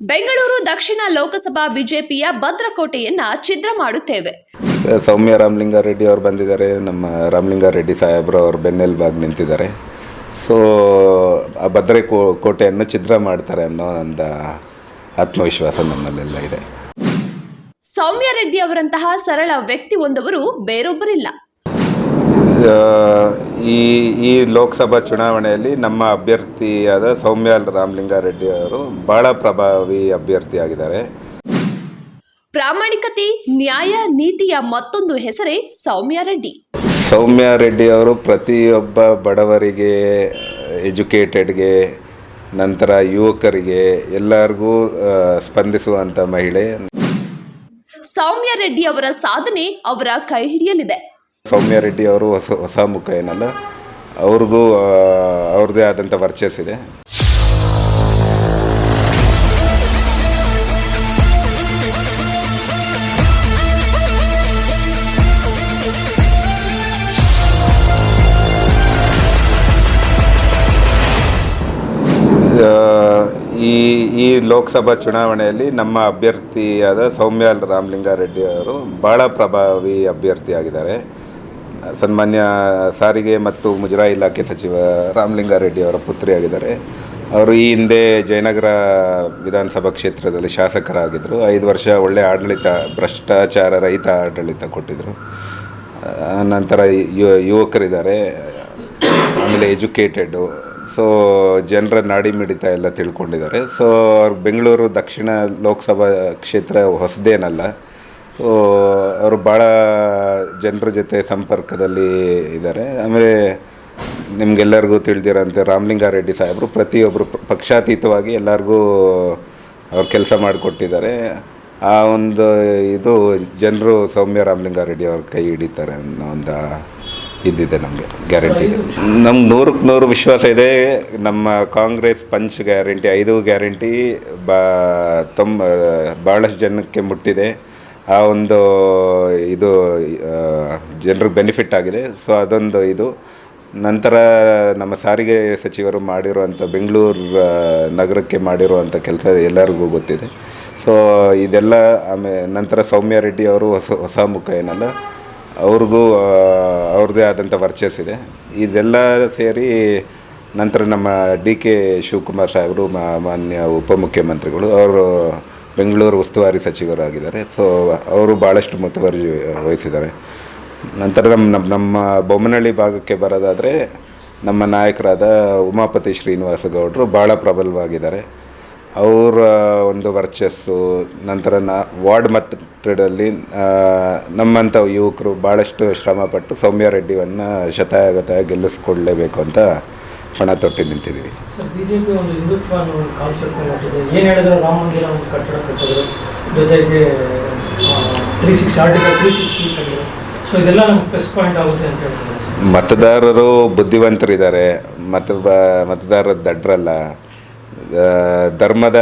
ಬೆಂಗಳೂರು ದಕ್ಷಿಣ ಲೋಕಸಭಾ ಬಿಜೆಪಿಯ ಭದ್ರಕೋಟೆಯನ್ನ ಛಿದ್ರ ಮಾಡುತ್ತೇವೆ. ಸೌಮ್ಯ ರಾಮಲಿಂಗಾರೆಡ್ಡಿ ಅವರು ಬಂದಿದ್ದಾರೆ ನಮ್ಮ ರಾಮಲಿಂಗಾರೆಡ್ಡಿ ಸಾಹೇಬರು ಅವರು ಬೆನ್ನೆಲುಬಾಗಿ ನಿಂತಿದ್ದಾರೆ. ಸೊ ಆ ಭದ್ರೆ ಕೋಟೆಯನ್ನು ಛಿದ್ರ ಮಾಡ್ತಾರೆ ಅನ್ನೋ ಒಂದು ಆತ್ಮವಿಶ್ವಾಸ ನಮ್ಮಲ್ಲೆಲ್ಲ ಇದೆ. ಸೌಮ್ಯ ರೆಡ್ಡಿ ಅವರಂತಹ ಸರಳ ವ್ಯಕ್ತಿ ಒಂದವರು ಬೇರೊಬ್ಬರಿಲ್ಲ. ಈ ಈ ಲೋಕಸಭಾ ಚುನಾವಣೆಯಲ್ಲಿ ನಮ್ಮ ಅಭ್ಯರ್ಥಿಯಾದ ಸೌಮ್ಯ ರಾಮಲಿಂಗಾರೆಡ್ಡಿ ಅವರು ಬಹಳ ಪ್ರಭಾವಿ ಅಭ್ಯರ್ಥಿಯಾಗಿದ್ದಾರೆ. ಪ್ರಾಮಾಣಿಕತೆ ನ್ಯಾಯ ನೀತಿಯ ಮತ್ತೊಂದು ಹೆಸರೇ ಸೌಮ್ಯ ರೆಡ್ಡಿ ಸೌಮ್ಯ ರೆಡ್ಡಿ ಅವರು ಪ್ರತಿಯೊಬ್ಬ ಬಡವರಿಗೆ ಎಜುಕೇಟೆಡ್ಗೆ ನಂತರ ಯುವಕರಿಗೆ ಎಲ್ಲರಿಗೂ ಸ್ಪಂದಿಸುವಂಥ ಮಹಿಳೆ. ಸೌಮ್ಯ ರೆಡ್ಡಿ ಅವರ ಸಾಧನೆ ಅವರ ಕೈ ಹಿಡಿಯಲಿದೆ. ಸೌಮ್ಯ ರೆಡ್ಡಿ ಅವರು ಹೊಸ ಹೊಸ ಮುಖ ಏನಲ್ಲ, ಅವ್ರಿಗೂ ಅವ್ರದ್ದೇ ಆದಂಥ ವರ್ಚಸ್ ಇದೆ. ಈ ಈ ಲೋಕಸಭಾ ಚುನಾವಣೆಯಲ್ಲಿ ನಮ್ಮ ಅಭ್ಯರ್ಥಿಯಾದ ಸೌಮ್ಯ ರಾಮಲಿಂಗಾರೆಡ್ಡಿ ಅವರು ಭಾಳ ಪ್ರಭಾವಿ ಅಭ್ಯರ್ಥಿಯಾಗಿದ್ದಾರೆ. ಸನ್ಮಾನ್ಯ ಸಾರಿಗೆ ಮತ್ತು ಮುಜರಾಯಿ ಇಲಾಖೆ ಸಚಿವ ರಾಮಲಿಂಗಾರೆಡ್ಡಿ ಅವರ ಪುತ್ರಿಯಾಗಿದ್ದಾರೆ. ಅವರು ಈ ಹಿಂದೆ ಜಯನಗರ ವಿಧಾನಸಭಾ ಕ್ಷೇತ್ರದಲ್ಲಿ ಶಾಸಕರಾಗಿದ್ದರು. ಐದು ವರ್ಷ ಒಳ್ಳೆಯ ಆಡಳಿತ, ಭ್ರಷ್ಟಾಚಾರ ರಹಿತ ಆಡಳಿತ ಕೊಟ್ಟಿದ್ದರು. ನಂತರ ಯುವಕರಿದ್ದಾರೆ, ಆಮೇಲೆ ಎಜುಕೇಟೆಡು. ಸೊ, ಜನರ ನಾಡಿ ಮಿಡಿತ ಎಲ್ಲ ತಿಳ್ಕೊಂಡಿದ್ದಾರೆ. ಸೊ, ಅವ್ರು ಬೆಂಗಳೂರು ದಕ್ಷಿಣ ಲೋಕಸಭಾ ಕ್ಷೇತ್ರ ಹೊಸದೇನಲ್ಲ ಸೊ ಅವರು ಭಾಳ ಜನರ ಜೊತೆ ಸಂಪರ್ಕದಲ್ಲಿ ಇದ್ದಾರೆ ಆಮೇಲೆ ನಿಮಗೆಲ್ಲರಿಗೂ ತಿಳಿದಿರೋಂಥ ರಾಮಲಿಂಗಾರೆಡ್ಡಿ ಸಾಹೇಬರು ಪ್ರತಿಯೊಬ್ಬರು ಪಕ್ಷಾತೀತವಾಗಿ ಎಲ್ಲರಿಗೂ ಅವ್ರು ಕೆಲಸ ಮಾಡಿಕೊಟ್ಟಿದ್ದಾರೆ. ಆ ಒಂದು ಇದು ಜನರು ಸೌಮ್ಯ ರಾಮಲಿಂಗಾರೆಡ್ಡಿ ಅವ್ರ ಕೈ ಹಿಡಿತಾರೆ ಅನ್ನೋ ಒಂದು ಇದ್ದಿದೆ ನಮಗೆ, ಗ್ಯಾರಂಟಿ ಇದೆ. ನಮ್ಗೆ ನೂರಕ್ಕೆ ನೂರು ವಿಶ್ವಾಸ ಇದೆ. ನಮ್ಮ ಕಾಂಗ್ರೆಸ್ ಪಂಚ್ ಗ್ಯಾರಂಟಿ, ಐದು ಗ್ಯಾರಂಟಿ ಬಾ, ತೊಂಬ ಭಾಳಷ್ಟು ಜನಕ್ಕೆ ಮುಟ್ಟಿದೆ. ಆ ಒಂದು ಇದು ಜನರಿಗೆ ಬೆನಿಫಿಟ್ ಆಗಿದೆ. ಸೊ ಅದೊಂದು ಇದು. ನಂತರ ನಮ್ಮ ಸಾರಿಗೆ ಸಚಿವರು ಮಾಡಿರುವಂಥ ಬೆಂಗಳೂರು ನಗರಕ್ಕೆ ಮಾಡಿರುವಂಥ ಕೆಲಸ ಎಲ್ಲರಿಗೂ ಗೊತ್ತಿದೆ. ಸೊ ಇದೆಲ್ಲ ಆಮೇಲೆ ನಂತರ ಸೌಮ್ಯ ರೆಡ್ಡಿ ಅವರು ಹೊಸ ಹೊಸ ಮುಖ ಏನಲ್ಲ, ಅವ್ರಿಗೂ ಅವ್ರದ್ದೇ ಆದಂಥ ಇದೆ. ಇದೆಲ್ಲ ಸೇರಿ ನಂತರ ನಮ್ಮ ಡಿ ಕೆ ಶಿವಕುಮಾರ್ ಸಾಹೇಬರು ಮಾನ್ಯ ಉಪಮುಖ್ಯಮಂತ್ರಿಗಳು ಅವರು ಬೆಂಗಳೂರು ಉಸ್ತುವಾರಿ ಸಚಿವರಾಗಿದ್ದಾರೆ. ಸೊ ಅವರು ಭಾಳಷ್ಟು ಮುತುವರ್ಜಿ ವಹಿಸಿದ್ದಾರೆ. ನಂತರ ನಮ್ಮ ನಮ್ಮ ನಮ್ಮ ಬೊಮ್ಮನಹಳ್ಳಿ ಭಾಗಕ್ಕೆ ಬರೋದಾದರೆ ನಮ್ಮ ನಾಯಕರಾದ ಉಮಾಪತಿ ಶ್ರೀನಿವಾಸ ಗೌಡರು ಭಾಳ ಪ್ರಬಲವಾಗಿದ್ದಾರೆ. ಅವರ ಒಂದು ವರ್ಚಸ್ಸು, ನಂತರ ನಾ, ವಾರ್ಡ್ ಮಟ್ಟದಲ್ಲಿ ನಮ್ಮಂಥ ಯುವಕರು ಭಾಳಷ್ಟು ಶ್ರಮಪಟ್ಟು ಸೌಮ್ಯ ರೆಡ್ಡಿಯನ್ನು ಶತಾಯಗತಾಯ ಗೆಲ್ಲಿಸ್ಕೊಳ್ಳೇಬೇಕು ಅಂತ ಪಣ ತೊಟ್ಟು ನಿಂತಿದ್ದೀವಿ. ಸರ್ ಬಿಜೆಪಿ ಒಂದು ಹಿಂದುತ್ವ ಅನ್ನೋ ಒಂದು ಕಾನ್ಸೆಪ್ಟ್ ಹೊರಟಿದೆ ಏನು ಹೇಳಿದ್ರು ರಾಮ ಮಂದಿರ ಒಂದು ಕಟ್ಟಡ ಕಟ್ಟಿದ್ರು. ಜೊತೆಗೆ three six article three sixty ತೆಗೆದ್ರು so ಇದೆಲ್ಲ ನಮ್ಗೆ ಪ್ಲಸ್ ಪಾಯಿಂಟ್ ಆಗುತ್ತೆ ಅಂತ ಹೇಳ್ತಾರೆ ಸರ್? ಮತದಾರರು ಬುದ್ಧಿವಂತರಿದ್ದಾರೆ. ಮತ ಮತದಾರರು ದಡ್ರಲ್ಲ. ಧರ್ಮದ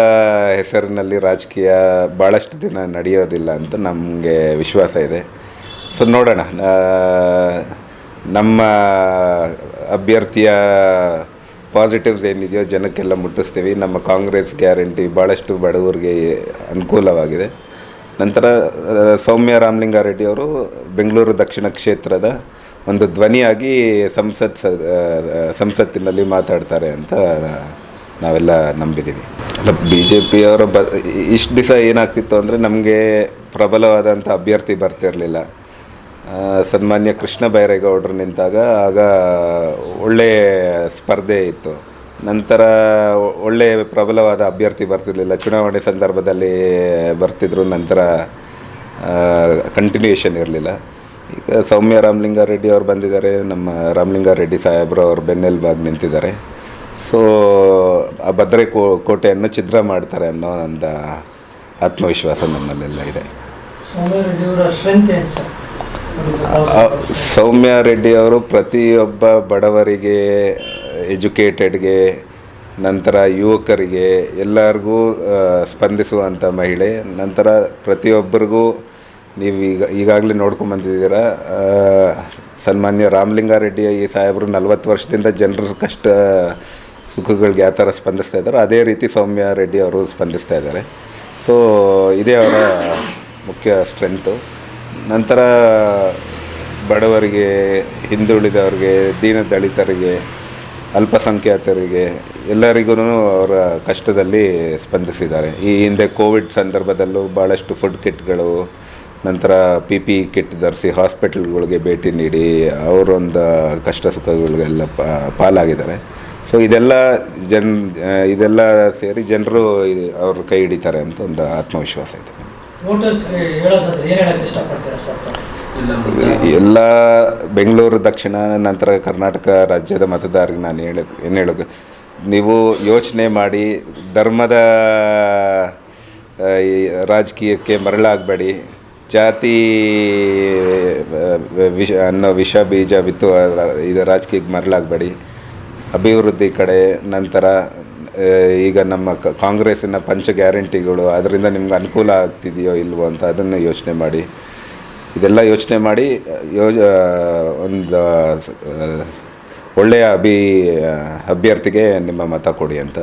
ಹೆಸರಿನಲ್ಲಿ ರಾಜಕೀಯ ಭಾಳಷ್ಟು ದಿನ ನಡೆಯೋದಿಲ್ಲ ಅಂತ ನಮಗೆ ವಿಶ್ವಾಸ ಇದೆ. ಸೊ ನೋಡೋಣ. ನಮ್ಮ ಅಭ್ಯರ್ಥಿಯ ಪಾಸಿಟಿವ್ಸ್ ಏನಿದೆಯೋ ಜನಕ್ಕೆಲ್ಲ ಮುಟ್ಟಿಸ್ತೀವಿ. ನಮ್ಮ ಕಾಂಗ್ರೆಸ್ ಗ್ಯಾರಂಟಿ ಭಾಳಷ್ಟು ಬಡವರಿಗೆ ಅನುಕೂಲವಾಗಿದೆ. ನಂತರ ಸೌಮ್ಯ ರಾಮಲಿಂಗಾರೆಡ್ಡಿ ಅವರು ಬೆಂಗಳೂರು ದಕ್ಷಿಣ ಕ್ಷೇತ್ರದ ಒಂದು ಧ್ವನಿಯಾಗಿ ಸಂಸತ್ ಸಂಸತ್ತಿನಲ್ಲಿ ಮಾತಾಡ್ತಾರೆ ಅಂತ ನಾವೆಲ್ಲ ನಂಬಿದ್ದೀವಿ. ಅಲ್ಲ ಬಿ ಜೆ ಪಿಯವರ ಬ ಇಷ್ಟು ದಿವಸ ಏನಾಗ್ತಿತ್ತು ಅಂದರೆ ನಮಗೆ ಪ್ರಬಲವಾದಂಥ ಅಭ್ಯರ್ಥಿ ಬರ್ತಿರಲಿಲ್ಲ. ಸನ್ಮಾನ್ಯ ಕೃಷ್ಣ ಬೈರೇಗೌಡರು ನಿಂತಾಗ ಆಗ ಒಳ್ಳೆಯ ಸ್ಪರ್ಧೆ ಇತ್ತು. ನಂತರ ಒಳ್ಳೆಯ ಪ್ರಬಲವಾದ ಅಭ್ಯರ್ಥಿ ಬರ್ತಿರಲಿಲ್ಲ. ಚುನಾವಣೆ ಸಂದರ್ಭದಲ್ಲಿ ಬರ್ತಿದ್ರು. ನಂತರ ಕಂಟಿನ್ಯೂಯೇಷನ್ ಇರಲಿಲ್ಲ. ಈಗ ಸೌಮ್ಯ ರಾಮಲಿಂಗಾರೆಡ್ಡಿ ಅವರು ಬಂದಿದ್ದಾರೆ. ನಮ್ಮ ರಾಮಲಿಂಗಾರೆಡ್ಡಿ ಸಾಹೇಬರು ಅವರು ಬೆನ್ನೆಲ್ಬಾಗಿ ನಿಂತಿದ್ದಾರೆ. ಸೊ ಆ ಭದ್ರೆ ಕೋಟೆಯನ್ನು ಛಿದ್ರ ಮಾಡ್ತಾರೆ ಅನ್ನೋ ಒಂದು ಆತ್ಮವಿಶ್ವಾಸ ನಮ್ಮಲ್ಲೆಲ್ಲ ಇದೆ. ಸೌಮ್ಯ ರೆಡ್ಡಿ ಅವರ ಪ್ರತಿಯೊಬ್ಬ ಬಡವರಿಗೆ, ಎಜುಕೇಟೆಡ್ಗೆ, ನಂತರ ಯುವಕರಿಗೆ, ಎಲ್ಲರಿಗೂ ಸ್ಪಂದಿಸುವಂಥ ಮಹಿಳೆ. ನಂತರ ಪ್ರತಿಯೊಬ್ಬರಿಗೂ ನೀವು ಈಗ, ಈಗಾಗಲೇ ನೋಡ್ಕೊಂಬಂದಿದ್ದೀರ ಸನ್ಮಾನ್ಯ ರಾಮಲಿಂಗಾರೆಡ್ಡಿ ಈ ಸಾಹೇಬರು ನಲವತ್ತು ವರ್ಷದಿಂದ ಜನರ ಕಷ್ಟ, ಸುಖಗಳಿಗೆ ಯಾವ ಥರ ಸ್ಪಂದಿಸ್ತಾ ಇದ್ದಾರೆ, ಅದೇ ರೀತಿ ಸೌಮ್ಯ ರೆಡ್ಡಿ ಅವರು ಸ್ಪಂದಿಸ್ತಾ ಇದ್ದಾರೆ. ಸೊ ಇದೇ ಅವರ ಮುಖ್ಯ ಸ್ಟ್ರೆಂತು ನಂತರ ಬಡವರಿಗೆ, ಹಿಂದುಳಿದವ್ರಿಗೆ, ದೀನ ದಲಿತರಿಗೆ, ಅಲ್ಪಸಂಖ್ಯಾತರಿಗೆ ಎಲ್ಲರಿಗೂ ಅವರ ಕಷ್ಟದಲ್ಲಿ ಸ್ಪಂದಿಸಿದ್ದಾರೆ. ಈ ಹಿಂದೆ ಕೋವಿಡ್ ಸಂದರ್ಭದಲ್ಲೂ ಭಾಳಷ್ಟು ಫುಡ್ ಕಿಟ್ಗಳು, ನಂತರ ಪಿ ಪಿ ಕಿಟ್ ಧರಿಸಿ ಹಾಸ್ಪಿಟಲ್ಗಳಿಗೆ ಭೇಟಿ ನೀಡಿ ಅವರೊಂದು ಕಷ್ಟ ಸುಖಗಳಿಗೆಲ್ಲ ಪಾಲಾಗಿದ್ದಾರೆ. ಸೊ ಇದೆಲ್ಲ ಜನ್, ಇದೆಲ್ಲ ಸೇರಿ ಜನರು ಅವ್ರ ಕೈ ಹಿಡಿತಾರೆ ಅಂತ ಒಂದು ಆತ್ಮವಿಶ್ವಾಸ ಇದೆ. ವೋಟರ್ಸ್ಗೆ ಹೇಳೋದಾದ್ರೆ ಏನು ಹೇಳಕ್ಕೆ ಇಷ್ಟಪಡ್ತೀರಾ ಸರ್? ತಾವು? ಎಲ್ಲ ಬೆಂಗಳೂರು ದಕ್ಷಿಣ ನಂತರ ಕರ್ನಾಟಕ ರಾಜ್ಯದ ಮತದಾರರಿಗೆ ನಾನು ಹೇಳ ಏನು ಹೇಳೋದು ನೀವು ಯೋಚನೆ ಮಾಡಿ ಧರ್ಮದ ಈ ರಾಜಕೀಯಕ್ಕೆ ಮರಳಾಗಬೇಡಿ. ಜಾತಿ ವಿಷ ಅನ್ನೋ ವಿಷ ಬೀಜ ಬಿತ್ತು ಇದು ರಾಜಕೀಯಕ್ಕೆ ಮರಳಾಗಬೇಡಿ. ಅಭಿವೃದ್ಧಿ ಕಡೆ ನಂತರ ಈಗ ನಮ್ಮ ಕಾಂಗ್ರೆಸ್ಸಿನ ಪಂಚ ಗ್ಯಾರಂಟಿಗಳು, ಅದರಿಂದ ನಿಮ್ಗೆ ಅನುಕೂಲ ಆಗ್ತಿದೆಯೋ ಇಲ್ವೋ ಅಂತ ಅದನ್ನು ಯೋಚನೆ ಮಾಡಿ. ಇದೆಲ್ಲ ಯೋಚನೆ ಮಾಡಿ, ಯೋಜ ಒಂದು ಒಳ್ಳೆಯ ಅಭಿ ಅಭ್ಯರ್ಥಿಗೆ ನಿಮ್ಮ ಮತ ಕೊಡಿ ಅಂತ